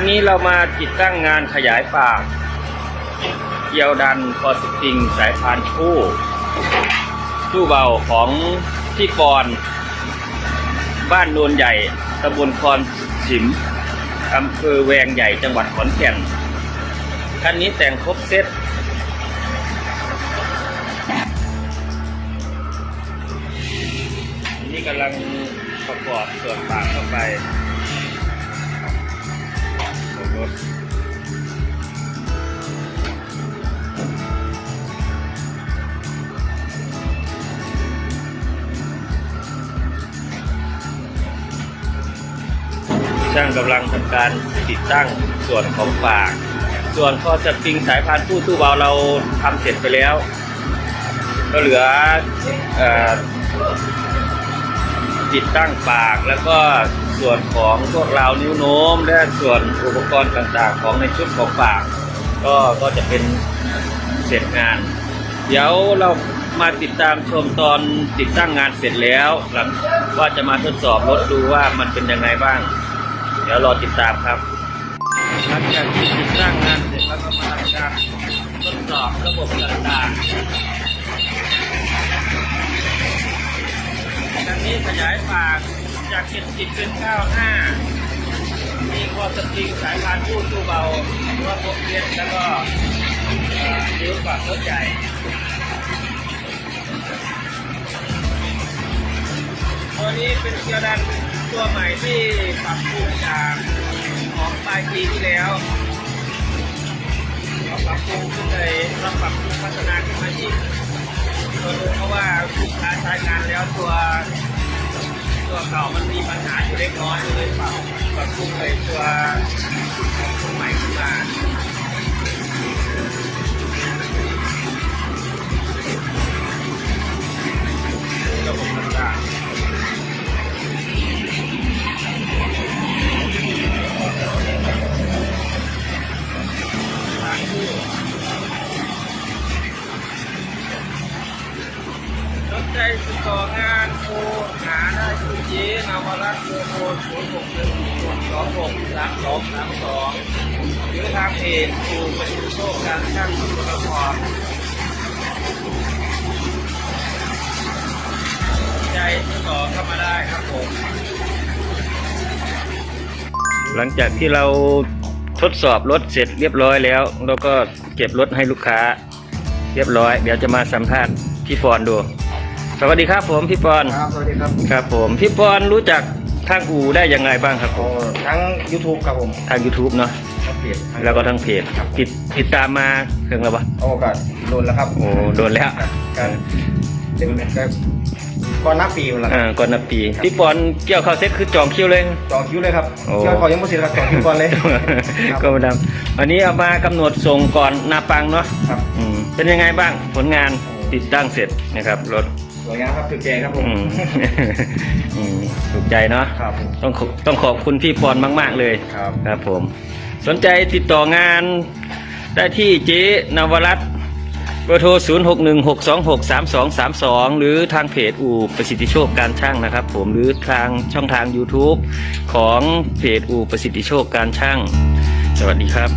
วันนี้เรามาติดตั้งงานขยายปาก เกียวดันคอสปริงสายพานคู่ตู้เบาของพี่กรบ้านโนนใหญ่ตำบลคอนสิมอำเภอแวงใหญ่จังหวัดขอนแก่นคันนี้แต่งครบเซตนี่กำลังประกอบส่วนปากเข้าไป รถช่างกำลังทำการติดตั้งส่วนของปาก ส่วนคอสปริงสายพานผู้ตู้เบาเราทำเสร็จไปแล้ว ก็เหลืออติดตั้งปากแล้วก็ ส่วนของพวกราวนิ้วโน้ม และส่วนอุปกรณ์ต่างๆ ของในชุดของปากก็ก็จะเป็นเสร็จงาน เดี๋ยวเรามาติดตามชมตอนติดตั้งงานเสร็จแล้วหลังว่าจะมาทดสอบรถดูว่ามันเป็นยังไงบ้าง เดี๋ยวรอติดตามครับหลังจากที่ติดตั้งงานเสร็จแล้วก็มาทำการทดสอบระบบต่างๆอันนี้ขยายปาก จากเจ็ดสิบเป็นเก้าห้ามีคอสปริงสายพานพูดตู้เบาตัวพกเรียนแล้วก็เอ่อนิ้วปากรถใหญ่ตัวนี้เป็นเกียร์ดันตัวใหม่ที่ปรับปรุงจากของปลายปีที่แล้วเราปรับปรุงขึ้นเลยเราปรับปรุงพัฒนาขึ้นมาอีกก็รู้เพราะว่าลูกค้าใช้งานแล้วตัว ตัวเก่ามันมีปัญหาอยู่เล็กน้อยเลยปรับปรับปรุงเลยตัวใหม่ขึ้นมา ใจติดต่องานโทรหาได้ที่เจ๊นาวรัตน์โทรโทรศูนย์หกหนึ่งสองหกสามสองสามสองหรือทางเพจครูประชุมโชคการช่างสุขภาพใจติดต่อเข้ามาได้ครับผม หลังจากที่เราทดสอบรถเสร็จเรียบร้อยแล้ว เราก็เก็บรถให้ลูกค้า เรียบร้อย เดี๋ยวจะมาสัมภาษณ์พี่ปอนดู สวัสดีครับผมพี่ปอนครับ สวัสดีครับครับผมพี่ปอนรู้จักทางอูได้ยังไงบ้างครับผโอ้มทั้ง YouTube ครับผมทาง YouTube เนาะทั้งเพจแล้วก็ทางเพจติดติดตามมาเพียงแล้วปะโอ้ก็โดนแล้วครับโอ้โดนแล้วการเล่นก็ก่อนหน้าปีมันละอ่าก่อนนับปีพี่ปอนเกี่ยวเข้าเซ็ตคือจองคิวเลย จองคิวเลยครับโอ้เที่ยวเขายังไม่เสร็จครับจองคิวก่อนเลยก็มาดำวันนี้เอามากำหนดส่งก่อนนาปังเนาะครับ อืมเป็นยังไงบ้างผลงานติดตั้งเสร็จนะครับรถ สวยงามครับถึกใจครับผม อืม อืมถูกใจเนาะครับผมต้องขอต้องขอบคุณพี่ปอนมาก ๆ เลย ครับครับผม สนใจติดต่องานได้ที่เจ๊นวรัตน์เบอร์โทร 0 6 1 6 2 6 3 2 3 2 หรือทางเพจอู่ประสิทธิโชคการช่างนะครับผมหรือทางช่องทาง YouTube ของเพจอู่ประสิทธิโชคการช่าง สวัสดีครับ